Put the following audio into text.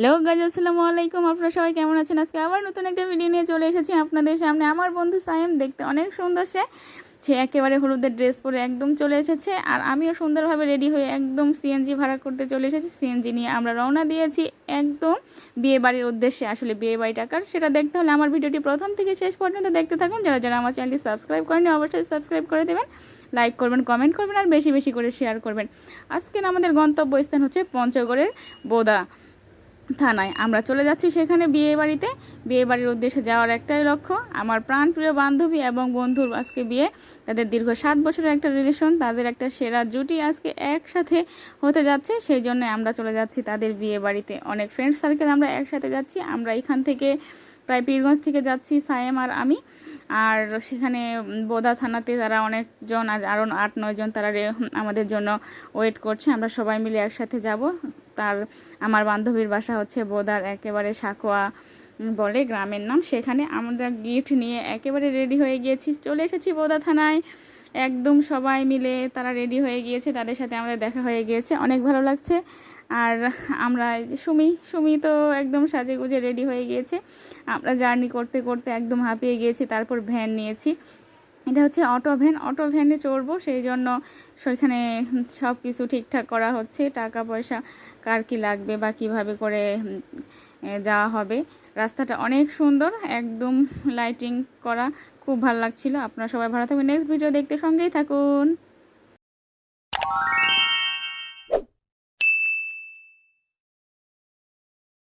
Hello guys, আসসালামু আলাইকুম। আপনারা সবাই কেমন আছেন? আজকে আবার নতুন একটা ভিডিও নিয়ে চলে এসেছি আপনাদের সামনে। আমার বন্ধু সায়েম দেখতে অনেক সুন্দর সে। সে একেবারে হলুদের ড্রেস পরে একদম চলে এসেছে। আর আমিও সুন্দরভাবে রেডি হয়ে একদম সিএনজি ভাড়া করতে চলে এসেছি। সিএনজি নিয়ে আমরা রওনা দিয়েছি একদম বিয়ে বাড়ির উদ্দেশ্যে। আসলে বিয়ে বাড়ি টাকার সেটা দেখতে হলে আমার ভিডিওটি প্রথম থেকে শেষ পর্যন্ত দেখতে থাকুন। যারা যারা আমার চ্যানেলটি সাবস্ক্রাইব করেনি অবশ্যই সাবস্ক্রাইব করে দেবেন লাইক করবেন কমেন্ট করবেন, আর বেশি বেশি করে শেয়ার করবেন। আজকের আমাদের গন্তব্য স্থান হচ্ছে পঞ্চগড়ের বোদা। থানায়। আমরা চলে যাচ্ছি সেখানে বিয়ে বাড়িতে। বিয়ে বাড়ির উদ্দেশ্যে যাওয়ার একটাই লক্ষ্য, আমার প্রাণপ্রিয় বান্ধবী এবং বন্ধুর আজকে বিয়ে। তাদের দীর্ঘ সাত বছরের একটা রিলেশন তাদের একটা সেরা জুটি আজকে একসাথে হতে যাচ্ছে। সেই জন্য আমরা চলে যাচ্ছি তাদের বিয়ে বাড়িতে। অনেক ফ্রেন্ড সার্কেল আমরা একসাথে যাচ্ছি। আমরা এখান থেকে প্রায় পীরগঞ্জ থেকে যাচ্ছি সায়েম আর আমি। আর সেখানে বোদা থানাতে তারা অনেকজন আর আরও আট নয়জন তারা আমাদের জন্য ওয়েট করছে। আমরা সবাই মিলে একসাথে যাব। তার আমার বান্ধবীর বাসা হচ্ছে বোদার, একেবারে সাকোয়া বলে গ্রামের নাম। সেখানে আমরা গিফট নিয়ে একেবারে রেডি হয়ে গিয়েছি। চলে এসেছি বোদা থানায়। একদম সবাই মিলে তারা রেডি হয়ে গিয়েছে। তাদের সাথে আমাদের দেখা হয়ে গিয়েছে। অনেক ভালো লাগছে। আর আমরা সুমি সুমি তো একদম সাজে গুজে রেডি হয়ে গিয়েছে। আমরা জার্নি করতে করতে একদম হাঁপিয়ে গিয়েছি। তারপর ভ্যান নিয়েছি। এটা হচ্ছে অটো ভ্যান অটো ভ্যানে চড়বো, সেই জন্য সেখানে সব কিছু ঠিকঠাক করা হচ্ছে। টাকা পয়সা কার কি লাগবে বা কীভাবে করে যাওয়া হবে। রাস্তাটা অনেক সুন্দর, একদম লাইটিং করা। খুব ভালো লাগছিল। আপনারা সবাই ভালো থাকবেন। নেক্সট ভিডিও দেখতে সঙ্গেই থাকুন।